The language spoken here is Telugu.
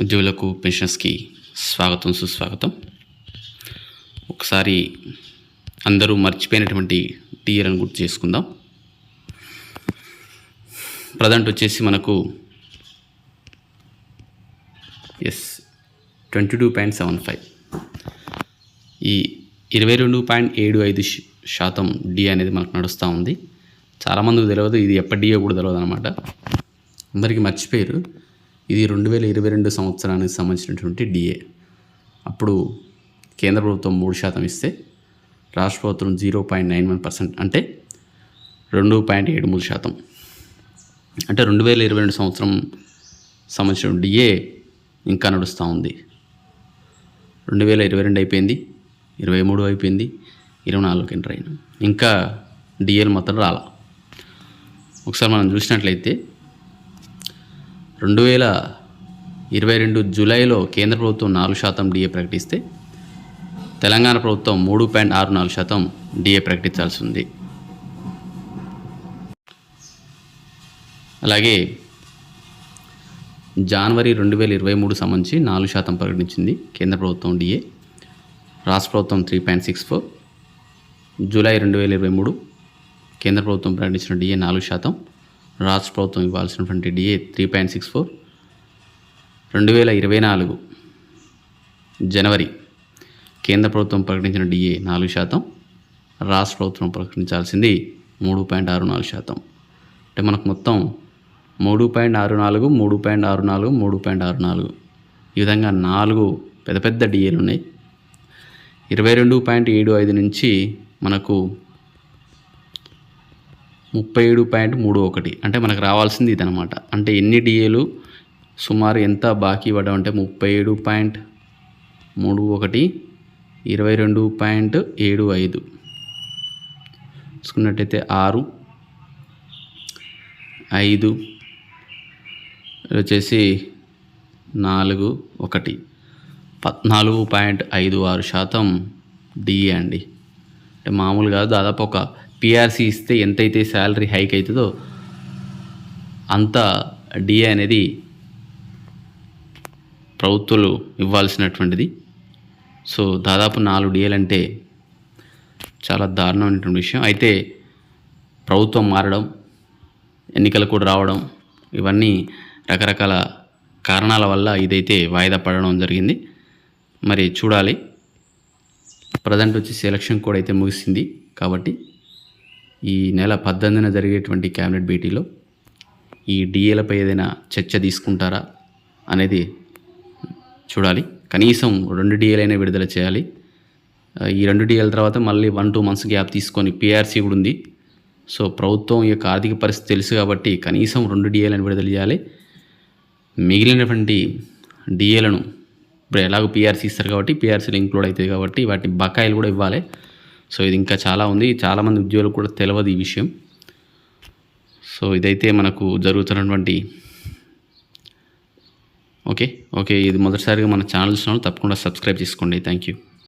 ఉద్యోగులకు పెన్షన్స్కి స్వాగతం సుస్వాగతం. ఒకసారి అందరూ మర్చిపోయినటువంటి టీఆర్ని గుర్తు చేసుకుందాం. ప్రజెంట్ వచ్చేసి మనకు S twenty two point seven five. ఈ ఇరవై రెండు పాయింట్ ఏడు ఐదు శాతం డి అనేది మనకు నడుస్తూ ఉంది. చాలామందికి తెలియదు ఇది ఎప్పటి డియో కూడా తెలియదు అనమాట అందరికీ మర్చిపోయారు. ఇది రెండు వేల ఇరవై రెండు సంవత్సరానికి సంబంధించినటువంటి డిఏ అప్పుడు కేంద్ర ప్రభుత్వం మూడు శాతం ఇస్తే రాష్ట్ర ప్రభుత్వం zero point nine one percent అంటే రెండు పాయింట్ ఏడు మూడు శాతం. అంటే రెండు వేల ఇరవై రెండు సంవత్సరం సంబంధించిన డిఏ ఇంకా నడుస్తూ ఉంది. రెండు వేల ఇరవై రెండు అయిపోయింది ఇరవై మూడు అయిపోయింది ఇరవై నాలుగుకి ఎంటర్ అయినా. ఇంకా డిఏలు మాత్రం రాలా. ఒకసారి మనం చూసినట్లయితే రెండు వేల ఇరవై రెండు జూలైలో కేంద్ర ప్రభుత్వం నాలుగు శాతం డిఏ ప్రకటిస్తే తెలంగాణ ప్రభుత్వం మూడు పాయింట్ ఆరు నాలుగు శాతం డిఏ ప్రకటించాల్సి ఉంది. అలాగే జనవరి రెండు వేల ఇరవై మూడు సంబంధించి నాలుగు శాతం ప్రకటించింది కేంద్ర ప్రభుత్వం డిఏ రాష్ట్ర ప్రభుత్వం three point six four July రెండు వేల ఇరవై మూడు కేంద్ర ప్రభుత్వం ప్రకటించిన డిఏ నాలుగు శాతం రాష్ట్ర ప్రభుత్వం ఇవ్వాల్సినటువంటి DA three point six four రెండు వేల ఇరవై నాలుగు జనవరి కేంద్ర ప్రభుత్వం ప్రకటించిన డిఏ నాలుగు శాతం రాష్ట్ర ప్రభుత్వం ప్రకటించాల్సింది మూడు పాయింట్ ఆరు నాలుగు శాతం. అంటే మనకు మొత్తం మూడు పాయింట్ ఆరు నాలుగు మూడు పాయింట్ ఆరు నాలుగు మూడు పాయింట్ ఆరు నాలుగు. ఈ విధంగా నాలుగు పెద్ద పెద్ద డిఏలు ఉన్నాయి. ఇరవై రెండు పాయింట్ ఏడు ఐదు నుంచి మనకు ముప్పై ఏడు పాయింట్ మూడు ఒకటి. అంటే మనకు రావాల్సింది ఇదనమాట అంటే ఎన్ని డిఏలు సుమారు ఎంత బాకీ పడ్డాం అంటే ముప్పై ఏడు పాయింట్ మూడు ఒకటి ఇరవై రెండు పాయింట్ ఏడు ఐదు. చూసుకున్నట్టయితే ఆరు ఐదు వచ్చేసి నాలుగు ఒకటి. పద్నాలుగు పాయింట్ ఐదు ఆరు శాతం డిఏ అండి. అంటే మామూలుగా దాదాపు ఒక పిఆర్సీ ఇస్తే ఎంతైతే శాలరీ హైక్ అవుతుందో అంత డిఏ అనేది ప్రభుత్వాలు ఇవ్వాల్సినటువంటిది. సో దాదాపు నాలుగు డిఏలు అంటే చాలా దారుణమైనటువంటి విషయం. అయితే ప్రభుత్వం మారడం ఎన్నికలు కూడా రావడం ఇవన్నీ రకరకాల కారణాల వల్ల ఇదైతే వాయిదా పడడం జరిగింది. మరి చూడాలి. ప్రజెంట్ వచ్చేసి ఎలక్షన్ కూడా అయితే ముగిసింది కాబట్టి ఈ నెల పద్దెనిమిదిన జరిగేటువంటి క్యాబినెట్ భేటీలో ఈ డిఏలపై ఏదైనా చర్చ తీసుకుంటారా అనేది చూడాలి. కనీసం రెండు డిఏలైనా విడుదల చేయాలి. ఈ రెండు డిఏల తర్వాత మళ్ళీ వన్ టూ మంత్స్ గ్యాప్ తీసుకొని పిఆర్సీ కూడా ఉంది. సో ప్రభుత్వం యొక్క ఆర్థిక పరిస్థితి తెలుసు కాబట్టి కనీసం రెండు డిఏలను విడుదల చేయాలి. మిగిలినటువంటి డిఏలను ఇప్పుడు ఎలాగో పిఆర్సీ ఇస్తారు కాబట్టి పిఆర్సీలు ఇంక్లూడ్ అవుతాయి కాబట్టి వాటి బకాయిలు కూడా ఇవ్వాలి. సో ఇది ఇంకా చాలా ఉంది. చాలామంది ఉద్యోగులకు కూడా తెలియదు ఈ విషయం. సో ఇదైతే మనకు జరుగుతున్నటువంటి ఓకే. ఓకే ఇది మొదటిసారిగా మన ఛానల్ తప్పకుండా సబ్స్క్రైబ్ చేసుకోండి. Thank you